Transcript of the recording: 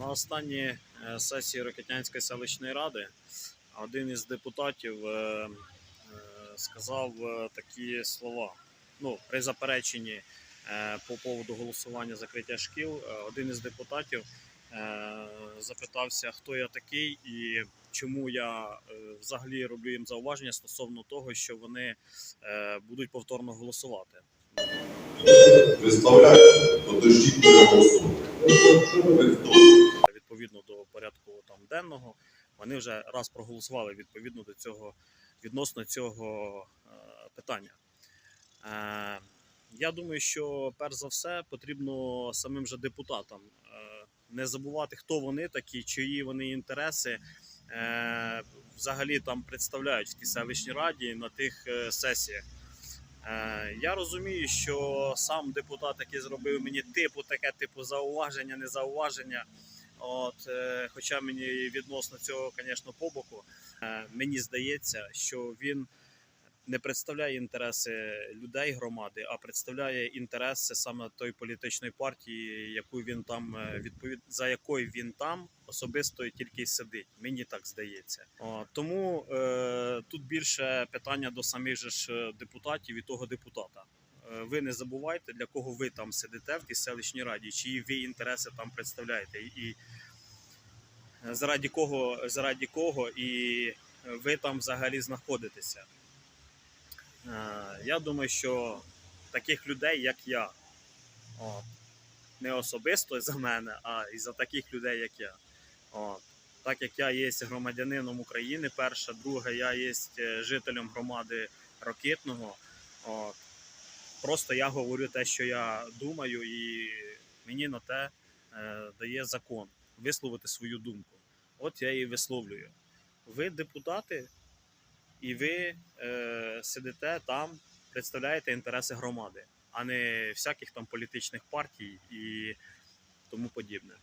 На останній е, сесії Рокетнянської селищної ради один із депутатів е, е, сказав такі слова. Ну, при запереченні по поводу голосування закриття шкіл, один із депутатів запитався, хто я такий і чому я взагалі роблю їм зауваження стосовно того, що вони будуть повторно голосувати. Представляю, подождіть переголосувати. Ви хто? Порядку там денного, вони вже раз проголосували відповідно до цього відносно цього е, питання. Е, я думаю, що перш за все потрібно самим же депутатам е, не забувати, хто вони такі, чиї вони інтереси взагалі там представляють в тій селищній раді на тих сесіях. Я розумію, що сам депутат, який зробив мені типу таке, типу зауваження, не зауваження. От, е, хоча мені відносно цього, звісно, по боку, е, мені здається, що він не представляє інтереси людей громади, а представляє інтереси саме тої політичної партії, яку він там е, відповід за якою він там особисто і тільки сидить. Мені так здається. О, тому е, тут більше питання до самих же ж депутатів і того депутата. Е, Ви не забувайте, для кого ви там сидите в тій селищній раді, чиї ви інтереси там представляєте, і е, заради кого, заради кого і ви там взагалі знаходитеся. Е, Я думаю, що таких людей, як я, от, не особисто за мене, а і за таких людей, як я. От. Так як я є громадянином України, перше, друге, я є жителем громади Рокитного. От. Просто я говорю те, що я думаю, і мені на те е, дає закон висловити свою думку. От я її висловлюю. Ви депутати, і ви е, сидите там, представляєте інтереси громади, а не всяких там політичних партій і тому подібне.